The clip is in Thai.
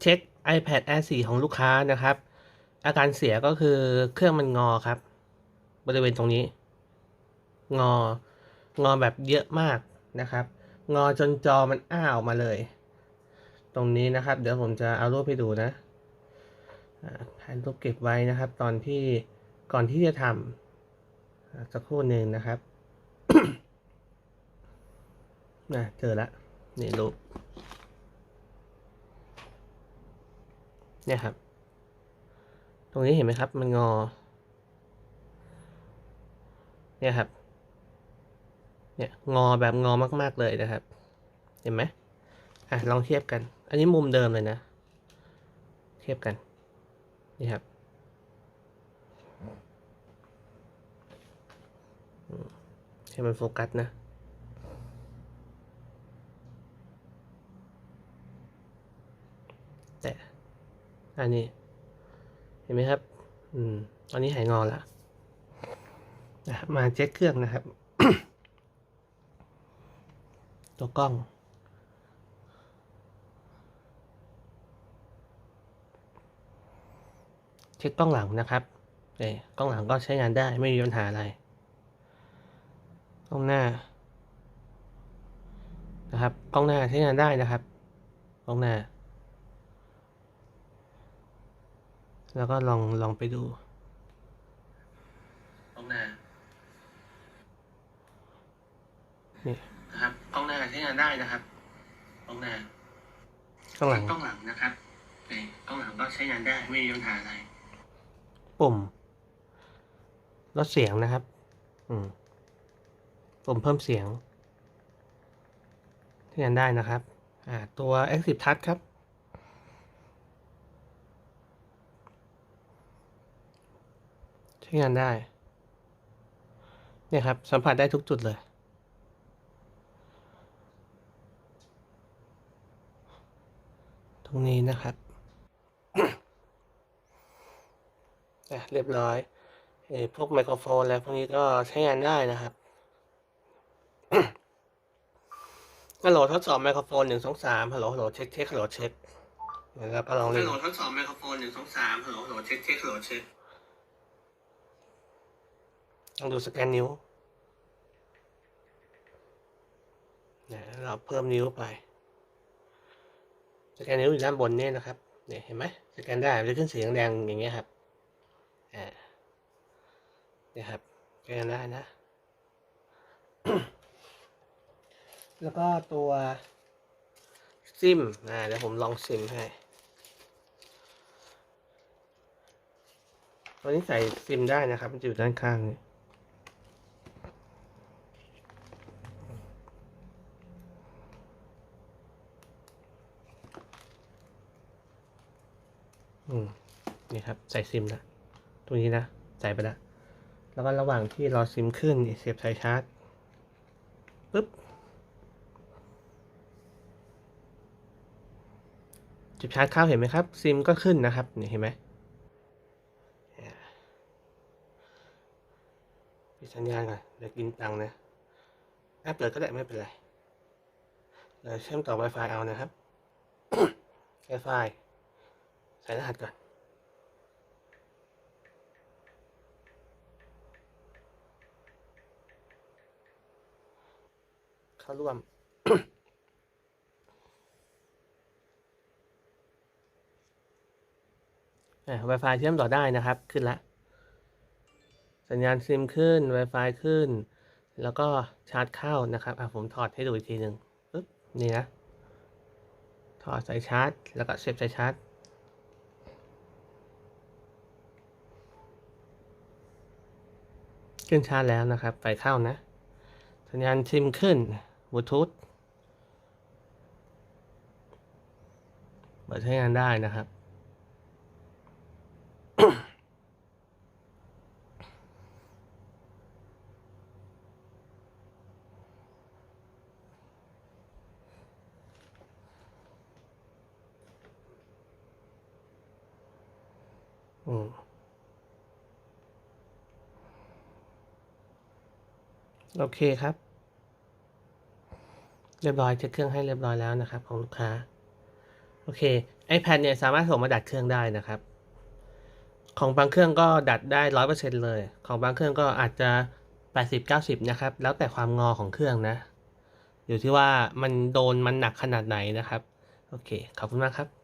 เช็ค iPad Air 4 ของลูกค้านะครับ อาการเสียก็คือเครื่องมันงอครับ บริเวณตรงนี้ งอ งอแบบเยอะมากนะครับ งอจนจอมันอ้าออกมาเลย ตรงนี้นะครับ เดี๋ยวผมจะเอารูปให้ดูนะถ่ายรูปเก็บไว้นะครับ ตอนที่ก่อนที่จะทำสักครู่หนึ่งนะครับนะเจอละนี่รูป เนี่ยครับ ตรงนี้เห็นไหมครับ มันงอ เนี่ยครับ เนี่ยงอแบบงอมากๆเลยนะครับ เห็นไหมอะลองเทียบกัน อันนี้มุมเดิมเลยนะ เทียบกัน นี่ครับให้มันโฟกัสนะ แต่ อันนี้ เห็นไหมครับ อืมตอนนี้หายงอแล้วนะมาเช็คเครื่องนะครับ ตัวกล้อง เช็คกล้องหลังนะครับเอ้กล้องหลังก็ใช้งานได้ไม่มีปัญหาอะไร กล้องหน้า นะครับ กล้องหน้าใช้งานได้นะครับ กล้องหน้า แล้วก็ลองลองไปดูกล้องหน้านี่นะครับกล้องหน้าใช้งานได้นะครับกล้องหน้ากล้องหลังกล้องหลังนะครับเอ้ยกล้องหลังก็ใช้งานได้ไม่มีปัญหาอะไรปุ่มลดเสียงนะครับ อืมปุ่มเพิ่มเสียงใช้งานได้นะครับ อ่าตัว Active Touch ครับ ช้งานได้ เนี่ยครับ สัมผัสได้ทุกจุดเลย ตรงนี้นะครับอะเรียบร้อยอพวกไมโครโฟนอะไรพวกนี้ก็ใช้งานได้นะครับฮัลโหลทดสอบไมโครโฟนหนึ่งสองสามฮัลโหลฮัลโหลเช็คเช็คฮัลโหลเช็คแล้วก็ลองเล่นฮัลโหลทดสอบไมโครโฟนหนึ่งสองสามฮัลโหลฮัลโหลเช็คเช็คฮัลโหลเช็ค ลองดูสแกนนิ้วเนี่ยเราเพิ่มนิ้วไป สแกนนิ้วอยู่ด้านบนนี่นะครับเนี่ยเห็นไหมสแกนได้จะขึ้นสีแดงอย่างเงี้ยครับอ่าเนี่ยครับสแกนได้นะ แล้วก็ตัวซิมอ่าเดี๋ยวผมลองซิมให้ตัวนี้ใส่ซิมได้นะครับมันจะอยู่ด้านข้างนี่ อืมนี่ครับ ใส่ซิมนะตรงนี้นะ ใส่ไปแล้วแล้วก็ระหว่างที่รอซิมขึ้นเสียบสายชาร์จปึ๊บจุดชาร์จเข้าเห็นไหมครับ ซิมก็ขึ้นนะครับนี่เห็นไหมปิดสัญญาณก่อนเดี๋ยวกินตังค์นะแอปเปิดก็ได้ไม่เป็นไรเดี๋ยวเชื่อมต่อ Wi-Fi เอานะครับ Wi-Fi ใส่รหัสก่อนเข้าร่วมอ่า Wi-Fi เชื่อมต่อได้นะครับ ขึ้นละ สัญญาณซิมขึ้น Wi-Fi ขึ้น แล้วก็ชาร์จเข้านะครับ อะผมถอดให้ดูอีกทีหนึ่งปึ๊บ นี่นะ ถอดสายชาร์จ แล้วก็เสียบสายชาร์จ ขึ้นชาร์จแล้วนะครับ ไฟเข้านะ สัญญาณซิมขึ้นบลูทูธเปิดใช้งานได้นะครับอืม โอเคครับ เรียบร้อยเช็คเครื่องให้เรียบร้อยแล้วนะครับ ของลูกค้า โอเค iPad เนี่ยสามารถส่งมาดัดเครื่องได้นะครับ ของบางเครื่องก็ดัดได้ร้อยเปอร์เซ็นเลย ของบางเครื่องก็อาจจะแปดสิบเก้าสิบนะครับ แล้วแต่ความงอของเครื่องนะ อยู่ที่ว่ามันโดนมันหนักขนาดไหนนะครับ โอเค ขอบคุณมากครับ